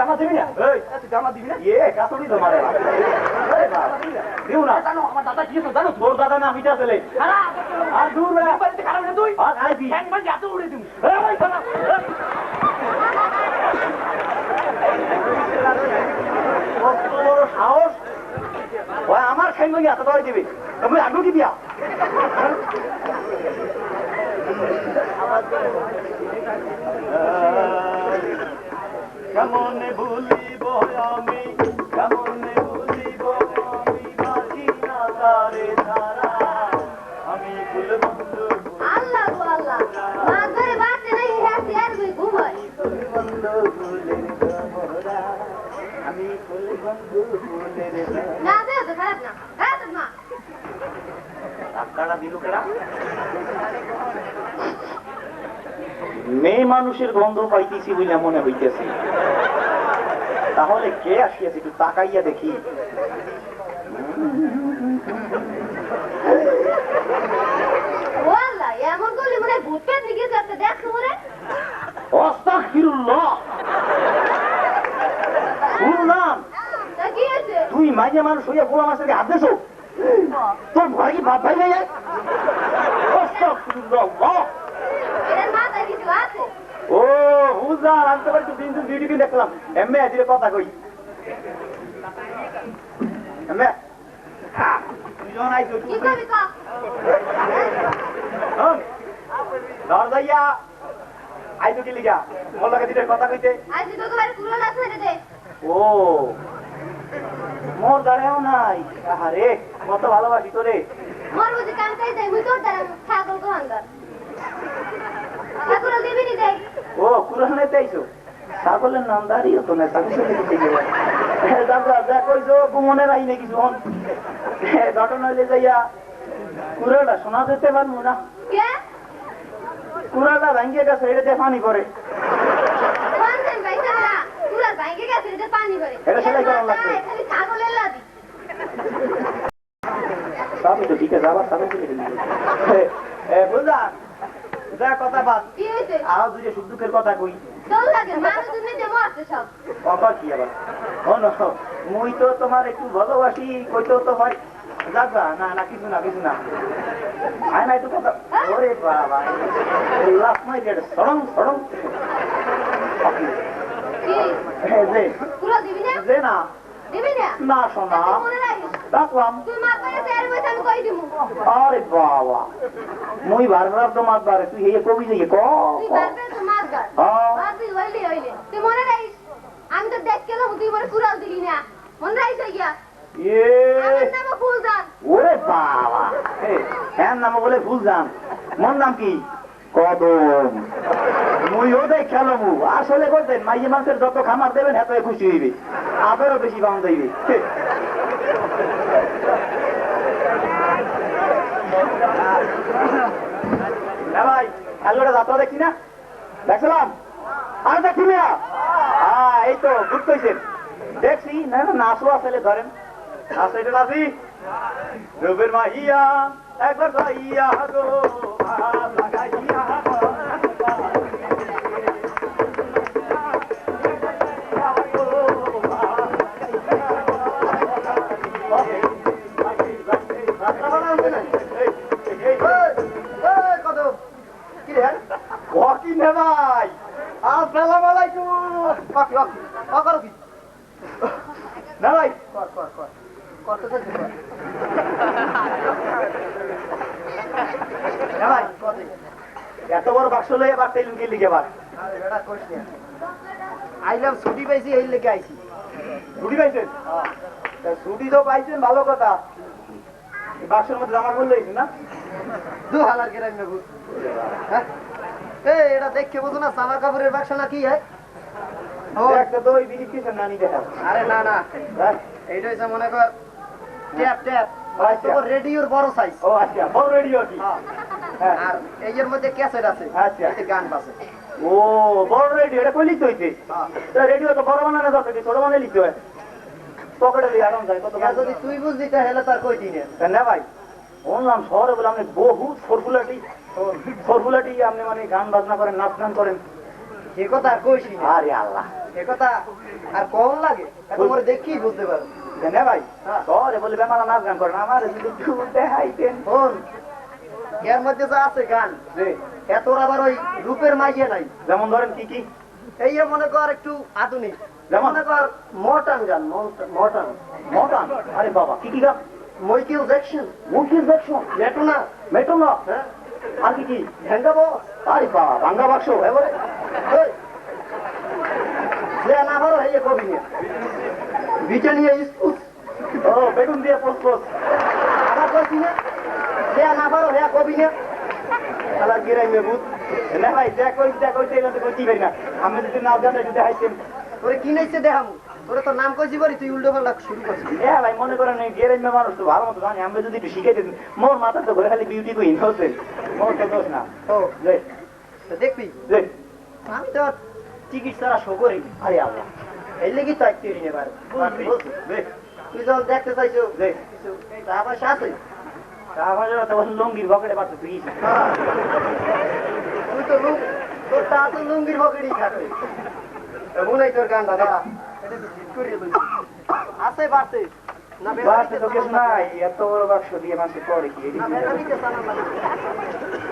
Gamma দিবি না? এই। তুই গামা দিবি না? কাতড়ি তো মারে। দিও না। জানো আমার দাদা কি তো জানো? তোর দাদা না আর দূর তুই? আর আইবি হ্যাং উড়ে দিবি। কত বড় সাহস? ওই আমার খাই মগে এত দয় দিবি। তুমি আগে কি দিয়া? কেমন ভুলিব আমি? কেমন ভুলিব আমি? বাঁচি না তারে আমি ফুল বন্ধু আল্লাহ আল্লাহ। মাছ ধরে বাঁচতে হ্যাঁ আর বই ঘুমাই ফুল বন্ধু ফুলের কমরা। আমি ফুল বন্ধু ফুলের না দেও তো খারাপ না। হ্যাঁ তো মা। টাকাটা দিল কেনা মেয়ে মানুষের গন্ধ পাইতেছি বলে মনে হইতেছে। তাহলে কে আসিয়াছে একটু তাকাইয়া দেখি? এমন করলে মনে হয় ভূত যাচ্ছে মনে। অস্তাগফিরুল্লাহ শুনলাম তুই মাঝে মানুষ হইয়া গোলা মাসের হাত দেছো? তোর ভয় কি ভাব ভাই ভাই অস্তাগফিরুল্লাহ এর মাথায় কিছু আছে ও বুঝলাম আমি তো একটু দিন দিন ভিডিও দেখলাম। এমএ আজকে কথা কই। এমএ? দুজন আইছো কি করবি ক ধর যাইয়া আইছো কি লিগা? মোর লাগে কথা কইতে। না ছেড়ে দে ও মোর দাঁড়াও নাই। আরে কত ভালোবাসি তোরে। মোর বুঝি কাম যাই মুই তোর কো ঠাকুর দিবি নি দেখ ও কুরআন লেতে আইছো ছাগলের নাম দাঁড়িয়ে তো না ছাগল সাথে দিতে যা কইছো মনে নাকি শোন ঘটনা হইলে যাইয়া কুড়াটা শোনা যেতে পারব না। কে? কুড়াটা ভাঙ্গিয়ে গেছে এটাতে পানি করে কোনদিন বাইতে না ভাঙ্গে গেছে এটা পানি করে সেলাই লাগবে। ছাগলের ঠিক আছে আবার ছাগল থেকে বুঝলা যা কথা বাদ? আরও দুই সুখ দুঃখের কথা কই। কি আবার? মুই তো তোমার একটু ভালোবাসি কইতো তোমার যাবা না না কিছু না কিছু আয় একটু কথা ওরে বাবা যেটা যে। না? না। শোনা দিমু আরে বাবা। মুই বারবার তো মাত বারে তুই এই কবি যাইয়ে ক? আমি তো দেখ কেলাম তুই মনে কুড়াল দিলি না মনে রাখিস গিয়া ওরে বাবা। হ্যাঁ নাম বলে নাম কি? কদম। মুইও দেখ খেলব আসলে করতেন, মাইয়ে মানুষের যত খামার দেবেন এত খুশি হইবে। আবারও বেশি যাইবে। হ্যাঁ ভাই খেলোটা যাত্রা দেখছি না? না হ্যাঁ এই তো, গুড কইছেন দেখছি, না না, নাচও আসলে ধরেন। একবার যাইয়া গো লাগাইয়া হে ভাই। আসসালামু আলাইকুম। কি। না ভাই কর কর কর করতে না ভাই এত বড় বাক্স লইয়া বার তেলুন কি লিখে বার আইলাম ছুটি পাইছি এই লেগে আইছি। ছুটি পাইছেন? ছুটি তো পাইছেন ভালো কথা। বাক্সের মধ্যে জামা করলে না? দু হালার কেরাই নেব। হ্যাঁ? এই এটা দেখে বোঝো না সামা কাপড়ের বাক্স না কি হয়? ও একটা তো ওই বিড়ি কিছু নানি দেখা। আরে না না। হ্যাঁ? এইটা হচ্ছে মনে কর ট্যাপ ট্যাপ। আচ্ছা। রেডিওর বড় সাইজ ও আচ্ছা বড় রেডিও কি? হ্যাঁ। আর এই এর মধ্যে ক্যাসেট আছে। আচ্ছা। এতে গান বাজে। ও বড় রেডিও এটা কই লিখতে হইছে? হ্যাঁ। রেডিও তো বড় বানানো কি ছোট বানালে লিখতে হয়? পকেটে দিয়ে আরাম যায় কত যদি তুই বুঝলি তাহলে তার কই দিনে না ভাই শুনলাম শহরে বলে আপনি বহুত সরফুলাটি সরফুলাটি আপনি মানে গান বাজনা করেন নাচ গান করেন। সে কথা আর কইছি আরে আল্লাহ। সে কথা আর কম লাগে? তোমার দেখি বুঝতে পারো। জানে ভাই? হ্যাঁ। সরে বলে বেমারা নাচ গান করেন আমার যদি দেখাইতেন। শোন এর মধ্যে যা আছে গান এত আবার ওই রূপের নাই। যেমন ধরেন কি কি? এই মনে কর একটু আধুনিক যেমন? মনে কর গান আরে বাবা কি কি গান? জ্যাকসন মুখিস দেখছ লেটু না মেটো না হ্যাঁ। আর কি কি ভেঙ্গা বাক্স না পারো এই কবি নিয়ে বিচে নিয়ে স্কুল ও বেগুন দিয়ে পোস্ট পোস্ট আবার কইছি না যে না পারো হে কবি নিয়ে আলার গিরাই না ভাই না আমি যদি গান যদি দেখাইতেন তোরে কি নাইছে দেখামু তোরে তো নাম কইছি বলি তুই উল্টো পাল্টা শুরু করছিস। হ্যাঁ ভাই মনে করেন এই গেরেন মানুষ তো ভালো মতো জানি আমি যদি একটু শিখে দিতেন। মোর মাথা তো ঘরে খালি বিউটি কুইন হচ্ছে। মোর তো দোষ না। ও তো দেখবি? আমি তো টিকিট ছাড়া শো করি আরে আল্লাহ। এই লেগে তো একটু নিয়ে পারে তুই যখন দেখতে চাইছো। টাকা পয়সা আছে আমার তো লঙ্গির বকেটে পাচ্ছ তুই তুই তো লুঙ্গ তোর তা তো লুঙ্গির পকেটই থাকে। মনে তোর গানটা দেখা আছে বাড়তে। বাসে তো কিছু নাই এত বড় বাক্স দিয়ে মাসে করে কি?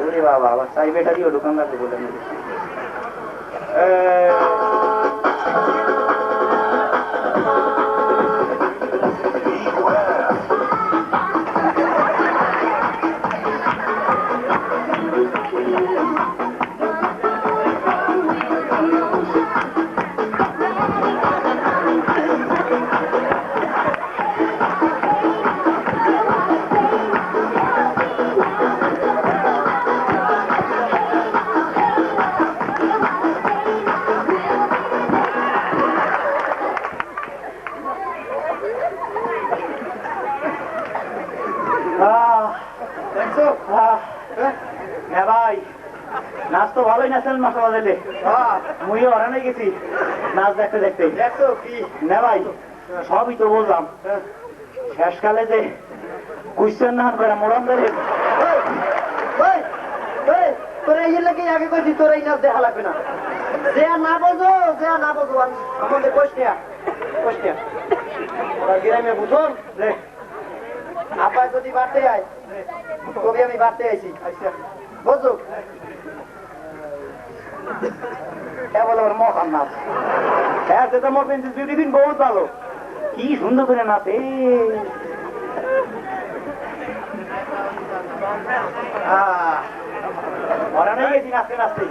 ওরে বাবা আবার চাই দোকানদারকে বলে নেবে নাচ তো ভালোই নাচেন মাসা বাজাইলে হ্যাঁ। মুইও হারানে গেছি। নাচ দেখতে দেখতে। না ভাই সবই তো বললাম। হ্যাঁ। শেষকালে যে কুইশ্চেন না করে মোড়াম ধরে। তোরা এই লাগে আগে কইছি তোরা এই নাচ দেখা লাগবে না। যে আর না বোঝো যে আর না বোঝো আর আমাদের কোষ্টিয়া কোষ্টিয়া ওরা গ্রামে বুঝুন। আপায় যদি বাড়তে আয় কবি আমি বাড়তে আইছি। আচ্ছা বুঝো কেবল আমার মহান নাচ হ্যাঁ সেটা মোর পেন্সিল বিউটি দিন বহুত ভালো। কি সুন্দর করে নাচে। গেছি, নাচতে নাচতে।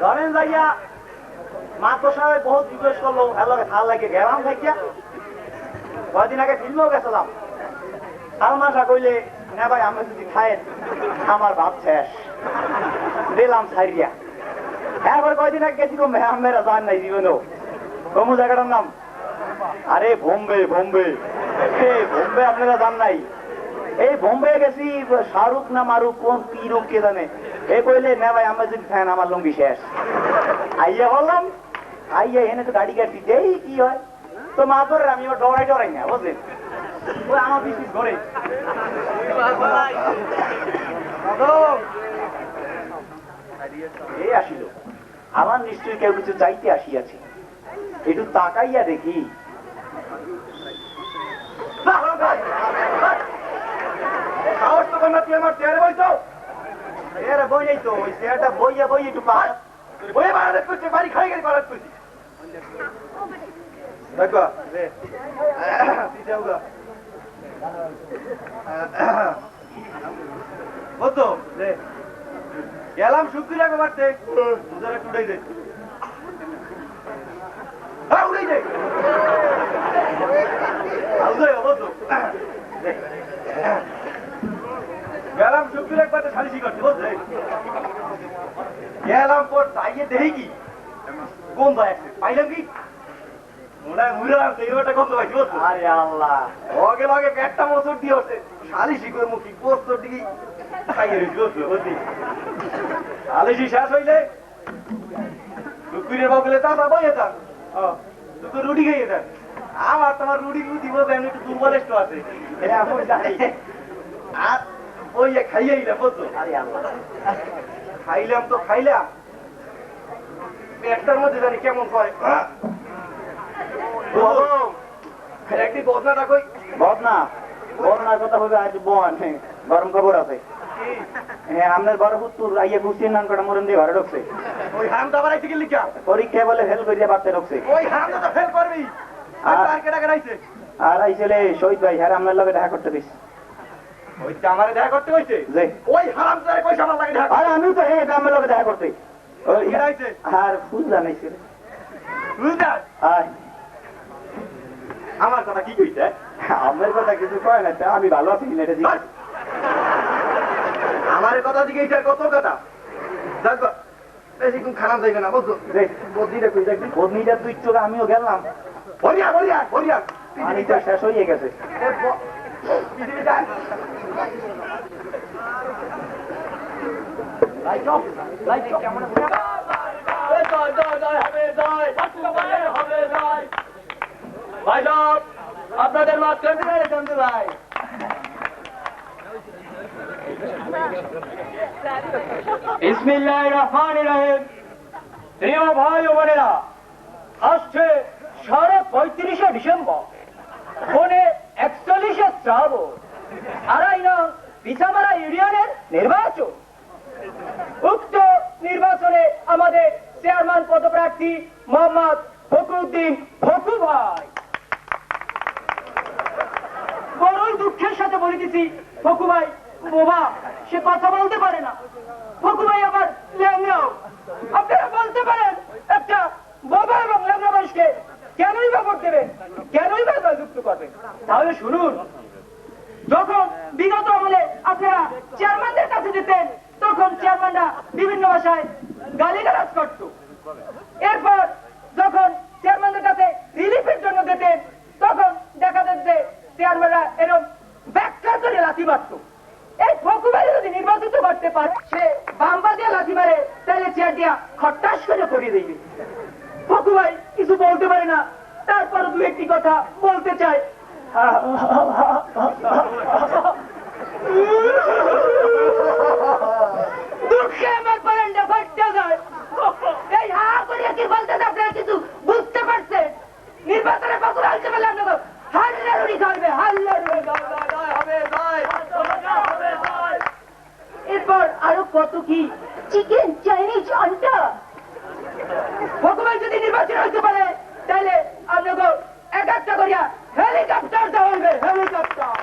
ধরেন যাইয়া সাহেব বহুত রিকোয়েস্ট করল হ্যালো ভালো লাগে, গেলাম থাকিয়া। কয়দিন আগে ফিল্মেও গেছিলাম। সালমাশা কইলে, না ভাই আমি যদি খায়েন আমার ভাব শেষ। দিলাম ছাইরিয়া হ্যাঁ এবার কয়দিন আগে গেছি কম হ্যাঁ মেরা জান নাই জীবনেও কমু জায়গাটার নাম। আরে বোম্বে বোম্বে। বোম্বে আপনারা জান নাই। এই বোম্বে গেছি শাহরুখ না মারুক কোন কি রূপ কে জানে? এ কইলে, না ভাই আমার যদি ফ্যান আমার লুঙ্গি শেষ আইয়া বললাম, আইয়া এনে তো গাড়ি কাটছি এই কি হয়? তো মা ধরে আমি এবার ডরাই ডরাই না বুঝলেন ওই আমার বিশেষ ঘরে এই আসিল। আমার নিশ্চয়ই কেউ কিছু চাইতে আসিয়াছে। একটু তাকাইয়া দেখি। সাহস তো কম তুই আমার চেয়ারে বইতো চেয়ারে বই যাই তো, ওই চেয়ারটা বইয়া বই একটু পা বইয়ে বাড়াতে করছে বাড়ি খাই গেলে বাড়াতে করছি দেখো রে পিছাও গা বুঝতো রে গেলাম শুক্রিয়া দুজন একটু উড়াই দে হ্যাঁ উড়াই দে গেলাম শুক্রিয়া একবার সালিশি করতে বুঝলে গেলাম পর তাইয়ে দেখি কি? কোন পাইলাম কি? পেটটা দিয়ে সালিশি করে মুখি পোস্তর দিকে সালিশি শেষ হইলে বগলে তা বই যেতাম তুই রুটি খাইয়ে দেন। আমার তোমার রুটি এমনি একটু দুর্বল একটু আছে। হ্যাঁ আর ওই বুঝছ খাইলাম তো খাইলাম। পেটটার মধ্যে জানি কেমন করে একটি বদনাটা কই? বদনা। বদনার কথা হবে আজ বন গরম খবর আছে। হ্যাঁ আপনার বড় আইয়া গুছিয়ে কটা মরণ দিয়ে ঘরে ঢুকছে। ওই গেলি কা পরীক্ষায় বলে ফেল করিয়া বাড়তে ঢুকছে। ওই তো ফেল করবি। আর শহীদ ভাই হ্যাঁ আপনার লগে দেখা করতে দিস। ওই আমারে দেখা করতে কইছে যে ওই হারাম তারে কইছে আমার লাগে দেখা আর আমি তো হ্যাঁ আমার লগে দেখা করতে। ওই আর ফুল জানাইছে আমার কথা কি আমার কথা কিছু কয় না আমি ভালো আছি কিনা এটা জিজ্ঞেস আমার কথা দিকে এটা কত কথা? বেশিক্ষণ খারাপ যাইবে না বুঝছ? রে, বদনিটা কই দেখবি? বদনিটা তুই চোখ আমিও গেলাম। বলিয়া বলিয়া পানি শেষ হয়ে গেছে। আপনাদের চন্দ্র ভাই। উক্ত নির্বাচনে আমাদের চেয়ারম্যান পদপ্রার্থী মোহাম্মদ ফখরুদ্দিন ফখু ভাই। বড়ই দুঃখের সাথে বলিতেছি ফকু ভাই বোবা সে কথা বলতে পারে না। ফকু ভাই আবার ল্যাংড়াও। আপনারা বলতে পারেন, একটা বোবা এবং ল্যাংড়া মানুষকে কেনই বা ভোট দেবেন? কেনই বা করবেন তাহলে শুনুন, যখন বিগত আমলে আপনারা চেয়ারম্যানদের কাছে যেতেন, তখন চেয়ারম্যানরা বিভিন্ন ভাষায় গালিগালাজ করত। এরপর যখন চেয়ারম্যানদের কাছে রিলিফের জন্য যেতেন, তখন দেখা যেত যে চেয়ারম্যানরা এরকম ব্যাখ্যা করে লাথি মারত। এই ফকুবারে যদি নির্বাচিত করতে পারে, সে বাম্বা দিয়ে লাথি মারে, তাহলে চেয়ার দিয়া খট্টাস করে করিয়ে দিবে। ফকুবাই কিছু বলতে পারে না, তারপর দু একটি কথা বলতে চায়। নির্বাচনে বাকুর আনতে পারলে আপনাকে হাল্লা রুড়ি খাবে হাল্লা এরপর আরও কত কি? চিকেন চাইনিজ আন্ডা ভগবান যদি নির্বাচন হতে পারে তাহলে আপনাকে এক একটা করিয়া হেলিকপ্টার দেওয়া হেলিকপ্টার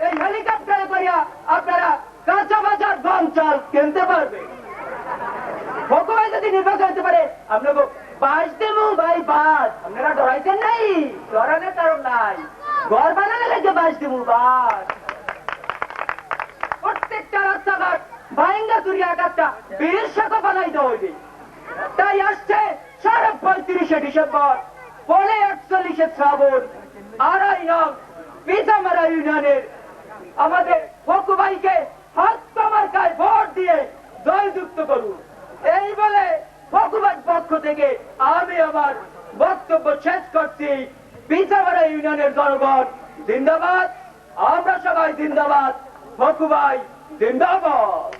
এই হেলিকপ্টারে করিয়া আপনারা কাঁচা বাজার গম চাল কিনতে পারবে। ভগবান যদি নির্বাচন হতে পারে আপনাকে বাস দেবো ভাই বাস আপনারা ডরাইছেন নাই? ডরানোর কারণ নাই। ঘর বানালে বাস দেবো বাস প্রত্যেকটা রাস্তাঘাট ভাইঙ্গা চুরি আঘাতটা বীর শাখা বানাই দেওয়া হইবে। তাই আসছে সাড়ে পঁয়ত্রিশে ডিসেম্বর পরে একচল্লিশে শ্রাবণ, আড়াই নং পিতামারা ইউনিয়নের আমাদের ফকু ভাইকে হস্তমার্কায় ভোট দিয়ে জয়যুক্ত করুন। এই বলে ফকুবাই পক্ষ থেকে আমি আমার বক্তব্য শেষ করছি। পিতামারা ইউনিয়নের জনগণ, জিন্দাবাদ। আমরা সবাই জিন্দাবাদ। ফকুবাই জিন্দাবাদ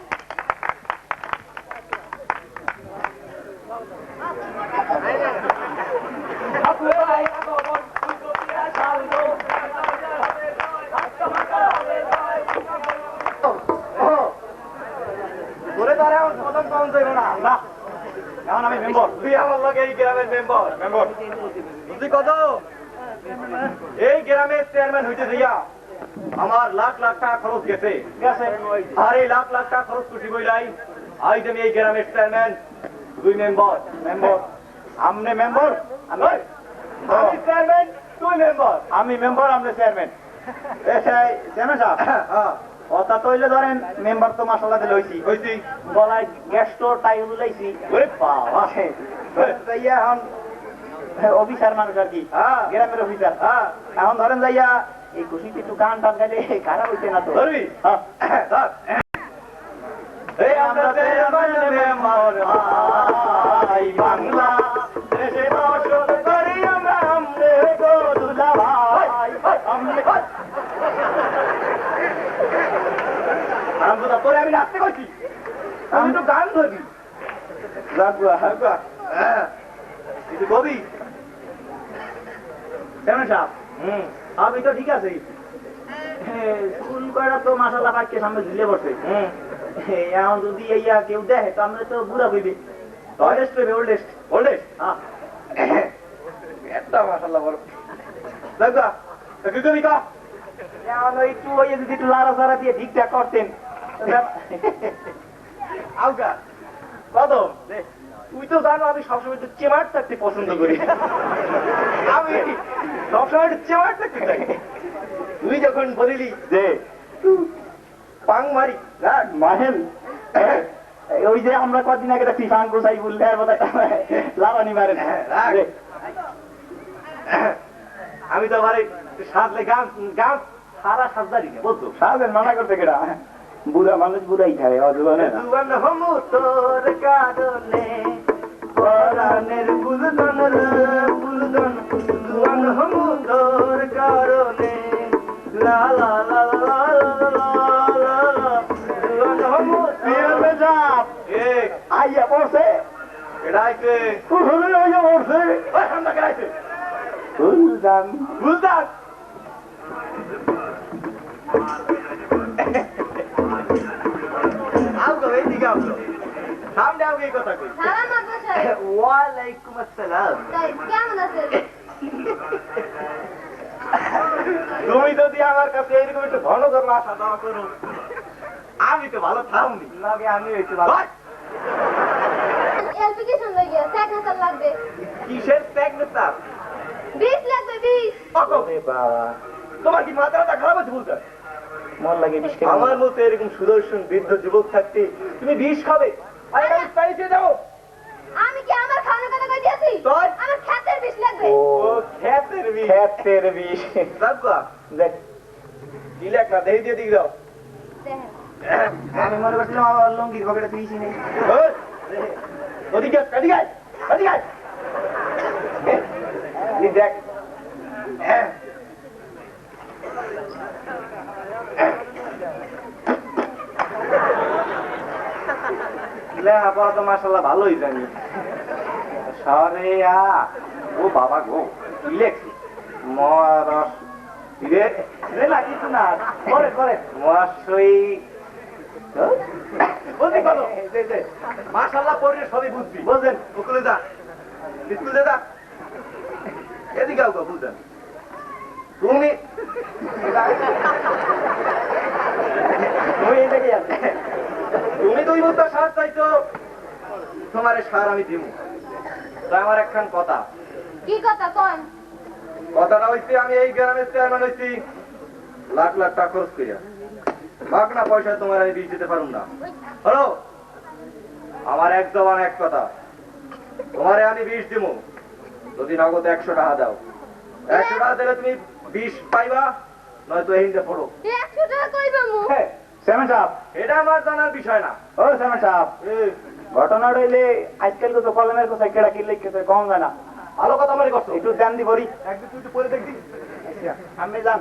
এই গ্রামের চেয়ারম্যান হইতে দিয়া আমার লাখ লাখ টাকা খরচ গেছে। আর এই লাখ লাখ টাকা খরচ করছি বইলাই আজ আমি এই গ্রামের চেয়ারম্যান দুই মেম্বার। মেম্বর। আপনি মেম্বর? আমি। আমি চেয়ারম্যান তুই মেম্বার। আমি মেম্বর আপনি চেয়ারম্যান। চেয়ারম্যান সাহেব। কথা তো হইলে ধরেন মেম্বার তো মাসাল্লাহ দিলে হইছি। হইছি গলায় গ্যাস তো টাই উলাইছি ওরে বাবা। এখন অফিসার মানুষ আর কি। হ্যাঁ। গ্রামের অফিসার। হ্যাঁ। এখন ধরেন যাইয়া এই খুশিতে একটু গান টান গাইলে খারাপ হইছে না তো? হ্যাঁ। আমরা বাংলা দেশে বসত করি আমরা আমনে গো দুলা ভাই। আমনে আরামদাদা তোরে আমি নাচতে কইছি। আমি তো গান রাগুয়া। হ্যাঁ, কবি। কেমন সাহেব আমি তো ঠিক আছে। স্কুল করা তো মাসাল্লাহ পাককে সামনে ঝুলে বসে এখন যদি ইয়া কেউ দেখে তো আমরা তো বুড়া হইবে। ওল্ডেস্ট হইবে ওল্ডেস্ট ওল্ডেস্ট হ্যাঁ একটা মাশাআল্লাহ বড়। লাগা কি কবি কা? এখন একটু ওই যদি একটু সারা দিয়ে ঠিকঠাক করতেন। আউকা। কত? তুই তো জানো আমি সবসময় তো চেমার থাকতে পছন্দ করি। আমি সবসময় চেমার থাকতে চাই তুই যখন বলিলি যে পাং মারি রাখ মাহেল ওই যে আমরা কদিন আগে একটা ফিফান গোসাই বললে আর বোধহয় লাভানি মারেন। রাখ। আমি তো আবার সাজলে গান গান সারা সাজদারি না বলতো? সাজেন মানা করতে কেডা? বুড়া মানুষ বুড়াই থাকে অজবানে জুয়ান হমু কারণে পরাণের বুলদন বুলদন জুয়ান হমু কারণে। লা লা লা লা লা জুয়ান আইয়া পড়ছে। এড়াইছে কুহুরে আইয়া পড়ছে। ওই হামলা গাইছে সামনে আমগো এই কথা কই। সালাম মাদ্রাসা ওয়ালাইকুম আসসালাম। কেমন আছেন? তুমি যদি আমার কাছে এরকম একটু ঘন ঘন আসা দাওয়া করো। আমি তো ভালো থামনি। লাগে আমি হইতে ভালো। অ্যাপ্লিকেশন লাগিয়ে এক হাজার লাগবে। কিসের ত্যাগ নেতার বিশ লাগবে বিশ। ওরে বাবা। তোমার কি মাথাটা খারাপ আছে বলতে? মন লাগে বিশ আমার মতো এরকম সুদর্শন বৃদ্ধ যুবক থাকতে তুমি বিষ খাবে? আরে আমি পাইতে যাও আমি কি আমার খাওয়ানো কথা কই দিয়েছি তোর? আমার খাতের বিশ লাগবে ও ও খেতের বিষ খেতের বিষ রাখবা দেখ কি লেখ না দেহি দিয়ে দিক দাও দেখেন আমি মনে করছিলাম আমার লঙ্গির পকেটে তুইছি নেই ওই, ওদিকে আয়, এদিকে আয়, এদিকে আয়। এই দেখ লেখাপড়া তো মাসাল্লাহ ভালোই জানি। আ ও বাবা গো কি লেখছি? মরস রে রে না? করে করে মশই বলছি কত মাশাল্লাহ পড়লে সবই বুঝবি। বুঝলেন স্কুলে যা। স্কুলে যা। এদিকে আও বুঝলেন তুমি আছে তুমি দুই বছর সার চাইছো তোমার সার আমি দিব তাই আমার একখান কথা। কি কথা কন? কথাটা হইছে আমি এই গ্রামের চেয়ারম্যান হইছি লাখ লাখ টাকা খরচ করিয়া। লাখ না পয়সা তোমার আমি বিষ দিতে পারুম না। হলো আমার এক জবান এক কথা। তোমারে আমি বিষ দিব যদি নগদ একশো টাকা দাও। একশো টাকা দিলে তুমি বিষ পাইবা নয়তো এই পড়ো। একশো টাকা কইবা মু? শ্যামা সাহেব এটা আমার জানার বিষয় না। ও শ্যামা সাহেব ঘটনা রইলে আজকাল তো কলমের কথা কেডা কি লিখছে কম যায় না ভালো কথা মানে করছ? একটু ধ্যান দি একদিন তুই পরে দেখবি আমি যান